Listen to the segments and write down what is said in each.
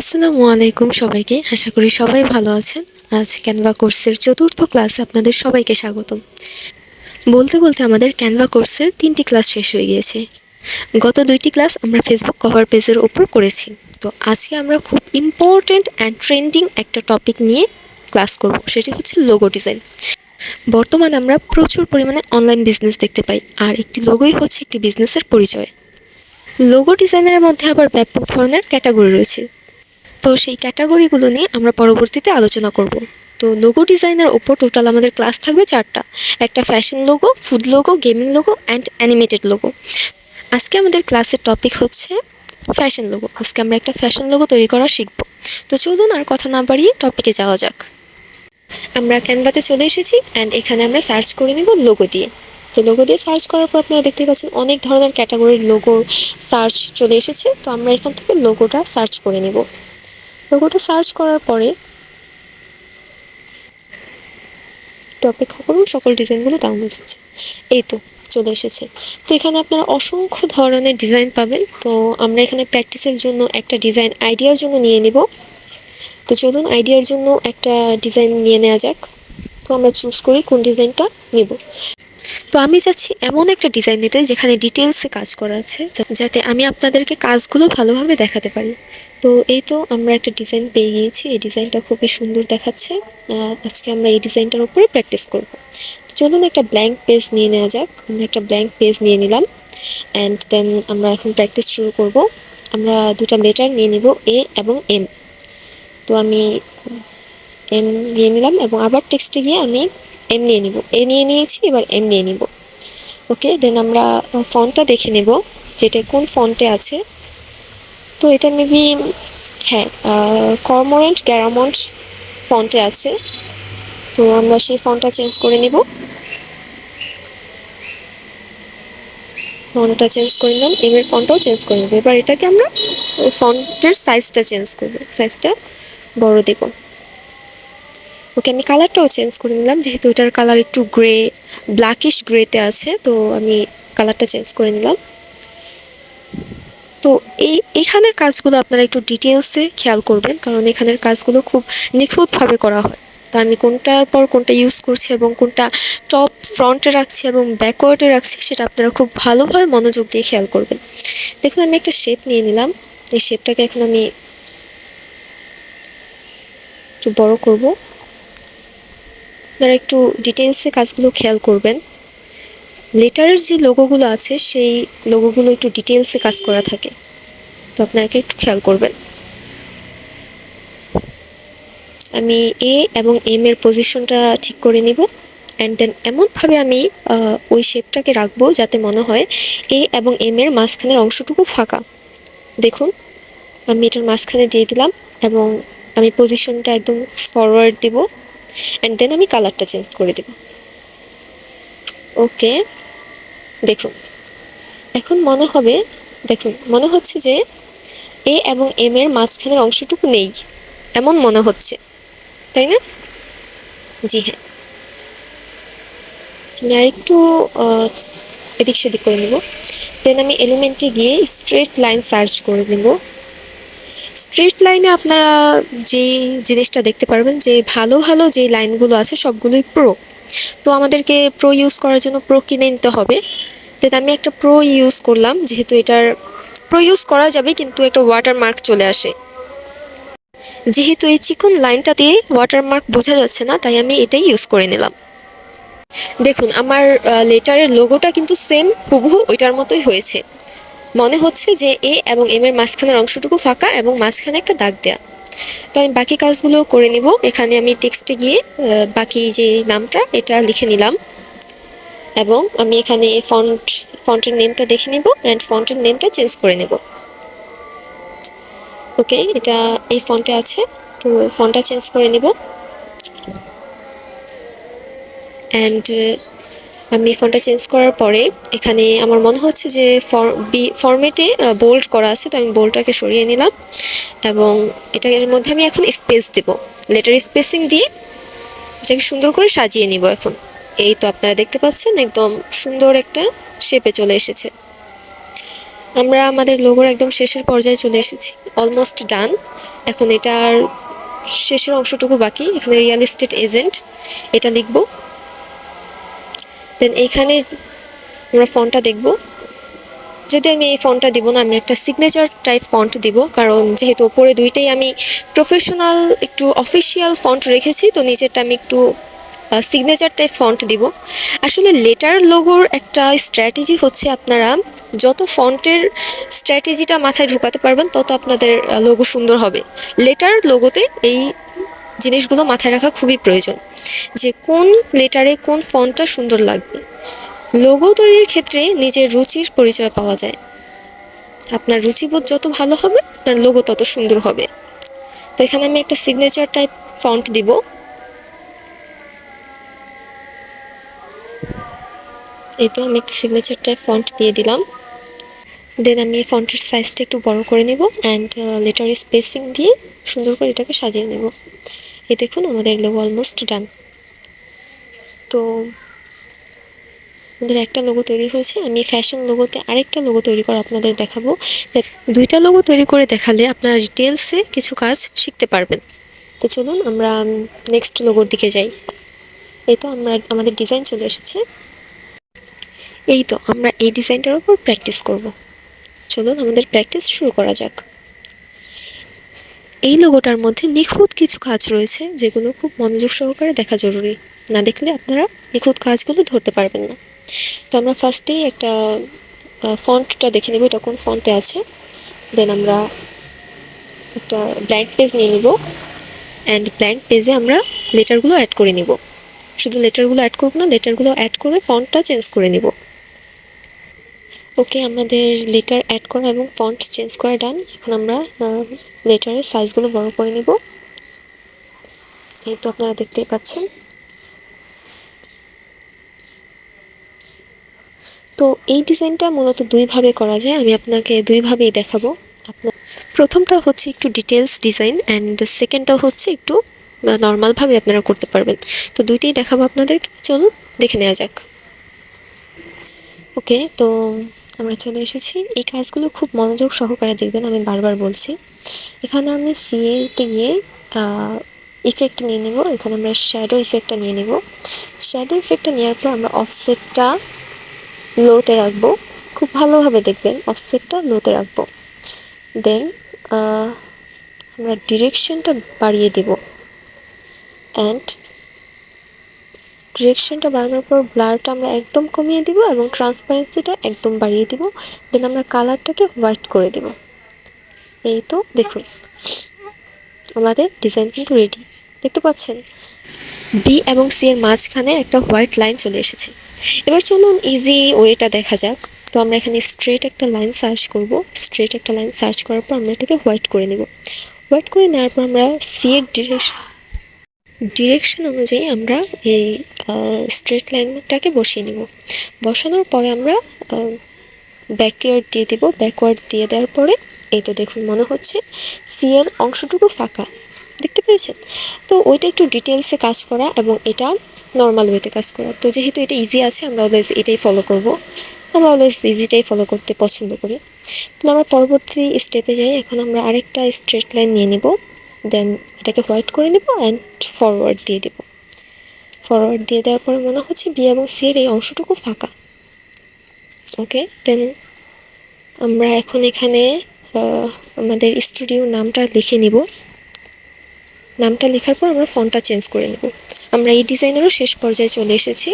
আসসালামু আলাইকুম সবাইকে। আশা করি সবাই ভালো আছেন। আজ ক্যানভা কোর্সের চতুর্থ ক্লাসে আপনাদের সবাইকে স্বাগতম। বলতে বলতে আমাদের ক্যানভা কোর্সের তিনটি ক্লাস শেষ হয়ে গিয়েছে। গত দুইটি ক্লাস আমরা ফেসবুক কভার পেজের ওপর করেছি। তো আজকে আমরা খুব ইম্পর্ট্যান্ট অ্যান্ড ট্রেন্ডিং একটা টপিক নিয়ে ক্লাস করব। সেটি হচ্ছে লোগো ডিজাইন বর্তমানে আমরা প্রচুর পরিমাণে অনলাইন বিজনেস দেখতে পাই, আর একটি লোগোই হচ্ছে একটি বিজনেসের পরিচয়। লোগো ডিজাইনের মধ্যে আবার ব্যাপক ধরনের ক্যাটাগরি রয়েছে। তো সেই ক্যাটাগরিগুলো নিয়ে আমরা পরবর্তীতে আলোচনা করব। তো লোগো ডিজাইনের ওপর টোটাল আমাদের ক্লাস থাকবে চারটা। একটা fashion logo food logo gaming logo and animated logo আজকে আমাদের ক্লাসের টপিক হচ্ছে ফ্যাশন লোগো আজকে আমরা একটা ফ্যাশন লোগো তৈরি করা শিখব। তো চলুন আর কথা না বাড়িয়ে টপিকে যাওয়া যাক। আমরা ক্যানভাতে চলে এসেছি অ্যান্ড এখানে আমরা সার্চ করে নিব লোগো দিয়ে। তো লোগো দিয়ে সার্চ করার পর আপনারা দেখতে পাচ্ছেন অনেক ধরনের ক্যাটাগরির লোগো সার্চ চলে এসেছে। তো আমরা এখান থেকে লোগোটা সার্চ করে নেব। লোগোটা সার্চ করার পরে অপেক্ষা করুন, সকল ডিজাইনগুলো ডাউনলোড হচ্ছে। এই তো চলে এসেছে। তো এখানে আপনারা অসংখ্য ধরনের ডিজাইন পাবেন। তো আমরা এখানে প্র্যাকটিসের জন্য একটা ডিজাইন আইডিয়ার জন্য নিয়ে নিব। তো চলুন আইডিয়ার জন্য একটা ডিজাইন নিয়ে নেওয়া যাক। তো আমরা চুজ করি কোন ডিজাইনটা নেব। তো আমি চাচ্ছি এমন একটা ডিজাইন নিতে যেখানে ডিটেলসে কাজ করা আছে যাতে আমি আপনাদেরকে কাজগুলো ভালোভাবে দেখাতে পারি। তো এই তো আমরা একটা ডিজাইন পেয়ে গিয়েছি। এই ডিজাইনটা খুবই সুন্দর দেখাচ্ছে। আজকে আমরা এই ডিজাইনটার উপরে প্র্যাকটিস করব। তো চলুন একটা ব্ল্যাঙ্ক পেজ নিয়ে নেওয়া যাক। আমরা একটা ব্ল্যাঙ্ক পেজ নিয়ে নিলাম। অ্যান্ড দেন আমরা এখন প্র্যাকটিস শুরু করব। আমরা দুটা লেটার নিয়ে নিব এ এবং এম তো আমি এম নিয়ে নিলাম এবং আবার টেক্সটে গিয়ে আমি এম নিয়ে নিব। এ নিয়ে নিয়েছি, এবার এম নিয়ে নিব। ওকে দেন আমরা ফন্টটা দেখে নেব, যেটা কোন ফন্টে আছে। তো এটা মেবি হ্যাঁ কর্মোরেন্ট গ্যারামন্ট ফন্টে আছে। তো আমরা সেই ফন্টটা চেঞ্জ করে নিব। ফন্টটা চেঞ্জ করে নিলাম এম এর ফন্টটাও চেঞ্জ করে নেব। এবার এটাকে আমরা ফন্টের সাইজটা চেঞ্জ করব। সাইজটা বড় দেব। ওকে আমি কালারটাও চেঞ্জ করে নিলাম, যেহেতু এটার কালার একটু গ্রে ব্ল্যাকিশ গ্রেতে আছে, তো আমি কালারটা চেঞ্জ করে নিলাম। তো এই, এখানের কাজগুলো আপনারা একটু ডিটেলসে খেয়াল করবেন, কারণ এখানের কাজগুলো খুব নিখুঁতভাবে করা হয়। তো আমি কোনটার পর কোনটা ইউজ করছি এবং কোনটা টপ ফ্রন্টে রাখছি এবং ব্যাকওয়ার্ডে রাখছি, সেটা আপনারা খুব ভালোভাবে মনোযোগ দিয়ে খেয়াল করবেন। দেখুন, আমি একটা শেপ নিয়ে নিলাম। এই শেপটাকে এখন আমি একটু বড় করব। আপনারা একটু ডিটেলসে কাজগুলো খেয়াল করবেন। লেটারের যে লোগোগুলো আছে, সেই লোগোগুলো একটু ডিটেলসে কাজ করা থাকে। তো আপনাকে একটু খেয়াল করবেন। আমি এ এবং এম এর পজিশনটা ঠিক করে নিব। অ্যান্ড দেন এমনভাবে আমি ওই শেপটাকে রাখব যাতে মনে হয় এ এবং এম এর মাঝখানের অংশটুকু ফাঁকা। দেখুন, আমি এটার মাঝখানে দিয়ে দিলাম এবং আমি পজিশনটা একদম ফরওয়ার্ড দিব। অ্যান্ড দেন আমি কালারটা চেঞ্জ করে দেব। ওকে দেখুন। এখন মনে হবে, দেখুন, মনে হচ্ছে যে এ এবং এম এর মাঝখানের অংশটুকু নেই, এমন মনে হচ্ছে। তাই না? জি হ্যাঁ। আমি আরেকটু এদিক সেদিক করে নেব। দেন আমি এলিমেন্টে গিয়ে স্ট্রেট লাইন সার্চ করে নেব। স্ট্রেট লাইনে আপনারা যে জিনিসটা দেখতে পারবেন যে ভালো ভালো যে লাইনগুলো আছে সবগুলোই প্রো তো আমাদেরকে প্রো ইউজ করার জন্য প্রো কিনে নিতে হবে। দেন আমি একটা প্রো ইউজ করলাম, যেহেতু এটার প্রো ইউজ করা যাবে, কিন্তু একটা ওয়াটারমার্ক চলে আসে। যেহেতু এই চিকন লাইনটা দিয়ে ওয়াটারমার্ক বোঝা যাচ্ছে না, তাই আমি এটাই ইউজ করে নিলাম। দেখুন, আমার লেটারের লোগোটা কিন্তু সেম হুবহু ওইটার মতোই হয়েছে। মনে হচ্ছে যে এ এবং এম এর মাঝখানের অংশটুকু ফাঁকা এবং মাঝখানে একটা দাগ দেয়া। তো আমি বাকি কাজগুলো করে নিব। এখানে আমি টেক্সটে গিয়ে বাকি যে নামটা, এটা লিখে নিলাম। এবং আমি এখানে ফন্ট ফন্টের নেমটা দেখে নিব অ্যান্ড ফন্টের নেমটা চেঞ্জ করে নেব। ওকে এটা এই ফন্টে আছে। তো ফন্টটা চেঞ্জ করে নেব। অ্যান্ড আমি ফোনটা চেঞ্জ করার পরে এখানে আমার মনে হচ্ছে যে ফরম্যাটে বোল্ড করা আছে, তো আমি বোল্ডটাকে সরিয়ে নিলাম এবং এটার মধ্যে আমি এখন স্পেস দেব। লেটার স্পেসিং দিয়ে এটাকে সুন্দর করে সাজিয়ে নিব এখন। এই তো আপনারা দেখতে পাচ্ছেন, একদম সুন্দর একটা শেপে চলে এসেছে। আমরা আমাদের লোগোর একদম শেষের পর্যায়ে চলে এসেছি অলমোস্ট ডান এখন এটার শেষের অংশটুকু বাকি, এখানে রিয়েল এস্টেট এজেন্ট এটা লিখব। দেন এইখানে আমরা ফন্টটা দেখব। যদি আমি এই ফন্টটা দিব না, আমি একটা সিগনেচার টাইপ ফন্ট দিব, কারণ যেহেতু ওপরে দুইটাই আমি প্রফেশনাল একটু অফিসিয়াল ফন্ট রেখেছি, তো নিচেরটা আমি একটু সিগনেচার টাইপ ফন্ট দিব। আসলে লেটার লোগোর একটা স্ট্র্যাটেজি হচ্ছে আপনারা যত ফন্টের স্ট্র্যাটেজিটা মাথায় ঢুকাতে পারবেন, তত আপনাদের লোগো সুন্দর হবে। লেটার লোগোতে এই জিনিসগুলো মাথায় রাখা খুবই প্রয়োজন যে কোন লেটারে কোন ফন্টটা সুন্দর লাগবে। লোগো তৈরির ক্ষেত্রে নিজের রুচির পরিচয় পাওয়া যায়। আপনার রুচিবোধ যত ভালো হবে, আপনার লোগো তত সুন্দর হবে। তো এখানে আমি একটা সিগনেচার টাইপ ফন্ট দিব। এই তো আমি একটা সিগনেচার টাইপ ফন্ট দিয়ে দিলাম। দেন আমি ফন্টের সাইজটা একটু বড় করে নেব অ্যান্ড লেটার স্পেসিং দিয়ে সুন্দর করে এটাকে সাজিয়ে নেব। এ দেখুন আমাদের লোগো অলমোস্ট ডান তো, আমাদের একটা লোগো তৈরি হয়েছে। আমি ফ্যাশন লোগোতে আরেকটা লোগো তৈরি করা আপনাদের দেখাবো। যে দুইটা লোগো তৈরি করে দেখালে আপনারা ডিটেলসে কিছু কাজ শিখতে পারবেন। তো চলুন আমরা নেক্সট লোগোর দিকে যাই। এই তো আমরা, আমাদের ডিজাইন চলে এসেছে। এই তো আমরা এই ডিজাইনটার উপর প্র্যাকটিস করব। চলুন আমাদের প্র্যাকটিস শুরু করা যাক। এই লোগোটার মধ্যে নিখুঁত কিছু কাজ রয়েছে যেগুলো খুব মনোযোগ সহকারে দেখা জরুরি। না দেখলে আপনারা নিখুঁত কাজগুলো ধরতে পারবেন না। তো আমরা ফার্স্টেই একটা ফন্টটা দেখে নেব, এটা কোন ফন্টে আছে। দেন আমরা একটা ব্ল্যাঙ্ক পেজ নিয়ে নিব। অ্যান্ড ব্ল্যাঙ্ক পেজে আমরা লেটারগুলো অ্যাড করে নিব। শুধু লেটারগুলো অ্যাড করব না লেটারগুলো অ্যাড করে ফন্টটা চেঞ্জ করে নিব। ওকে আমাদের লেটার অ্যাড করা এবং ফন্ট চেঞ্জ করা ডান। এখন আমরা লেটারের সাইজগুলো বড় করে নিব। এই তো আপনারা দেখতেই পাচ্ছেন। তো এই ডিজাইনটা মূলত দুইভাবে করা যায়। আমি আপনাকে দুইভাবেই দেখাবো। আপনার প্রথমটা হচ্ছে একটু ডিটেলস ডিজাইন অ্যান্ড সেকেন্ডটা হচ্ছে একটু নর্মালভাবে আপনারা করতে পারবেন। তো দুইটাই দেখাবো আপনাদেরকে। চলুন, দেখে নেওয়া যাক। ওকে তো আমরা চলে এসেছি। এই কাজগুলো খুব মনোযোগ সহকারে দেখবেন, আমি বারবার বলছি। এখানে আমি সিএতে গিয়ে ইফেক্ট নিয়ে নেব। এখানে আমরা শ্যাডো ইফেক্টটা নিয়ে নেব। শ্যাডো ইফেক্টটা নেওয়ার পর আমরা অফসেটটা লোতে রাখব। খুব ভালোভাবে দেখবেন অফসেটটা লোতে রাখব। দেন আমরা ডিরেকশনটা বাড়িয়ে দেব। অ্যান্ড ডিরেকশনটা বাড়ানোর পর ব্লারটা আমরা একদম কমিয়ে দিব এবং ট্রান্সপারেন্সিটা একদম বাড়িয়ে দিব। দেন আমরা কালারটাকে হোয়াইট করে দেব। এই তো, দেখুন। আমাদের ডিজাইন কিন্তু রেডি দেখতে পাচ্ছেন? বি এবং সি এর মাঝখানে একটা হোয়াইট লাইন চলে এসেছে। এবার চলুন ইজি ওয়েটা দেখা যাক। তো আমরা এখানে স্ট্রেট একটা লাইন সার্চ করব। স্ট্রেট একটা লাইন সার্চ করার পর আমরা এটাকে হোয়াইট করে নেব। হোয়াইট করে নেওয়ার পর আমরা সি এর ডিরেকশন ডিরেকশন অনুযায়ী আমরা এই স্ট্রেট লাইনটাকে বসিয়ে নিব। বসানোর পরে আমরা ব্যাকওয়ার্ড দিয়ে দেব। ব্যাকওয়ার্ড দিয়ে দেওয়ার পরে, এই তো দেখুন মনে হচ্ছে সি এর অংশটুকু ফাঁকা। দেখতে পেরেছেন? তো ওইটা একটু ডিটেলসে কাজ করা এবং এটা নর্মাল ওয়েতে কাজ করা। তো যেহেতু এটা ইজি আছে, আমরা অলওয়েজ এটাই ফলো করব। আমরা অলওয়েজ ইজিটাই ফলো করতে পছন্দ করি। তো আমরা পরবর্তী স্টেপে যাই। এখন আমরা আরেকটা স্ট্রেট লাইন নিয়ে নেব। দেন এটাকে হোয়াইট করে নেব অ্যান্ড ফরওয়ার্ড দিয়ে দেব। ফরওয়ার্ড দিয়ে দেওয়ার পরে মনে হচ্ছে বি এবং সি এর এই অংশটুকু ফাঁকা। ওকে দেন আমরা এখন এখানে আমাদের স্টুডিও নামটা লিখে নিব। নামটা লেখার পর আমরা ফন্টটা চেঞ্জ করে নেব। আমরা এই ডিজাইনেরও শেষ পর্যায়ে চলে এসেছি।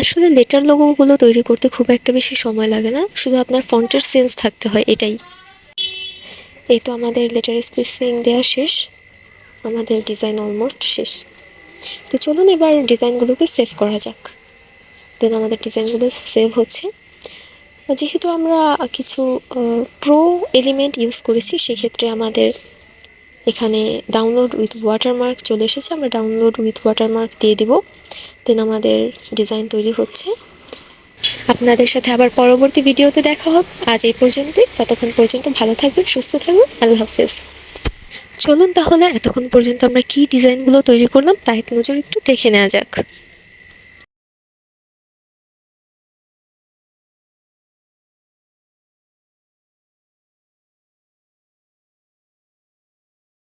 আসলে লেটার লোগোগুলো তৈরি করতে খুব একটা বেশি সময় লাগে না। শুধু আপনার ফন্টের সেন্স থাকতে হয়, এটাই। এই তো আমাদের লেটার স্পেসিং দেওয়া শেষ। আমাদের ডিজাইন অলমোস্ট শেষ। তো চলুন এবার ডিজাইনগুলোকে সেভ করা যাক। দেন আমাদের ডিজাইনগুলো সেভ হচ্ছে। যেহেতু আমরা কিছু প্রো এলিমেন্ট ইউজ করেছি, সেক্ষেত্রে আমাদের এখানে ডাউনলোড উইথ ওয়াটারমার্ক চলে এসেছে। আমরা ডাউনলোড উইথ ওয়াটারমার্ক দিয়ে দিব। দেন আমাদের ডিজাইন তৈরি হচ্ছে। আপনাদের সাথে আবার পরবর্তী ভিডিওতে দেখা হবে। আজ এই পর্যন্তই। ততক্ষণ পর্যন্ত ভালো থাকবেন, সুস্থ থাকবেন আল্লাহ হাফেজ। চলুন তাহলে, এতক্ষণ পর্যন্ত আমরা কি ডিজাইনগুলো তৈরি করলাম তা এক নজর একটু দেখে নেওয়া যাক।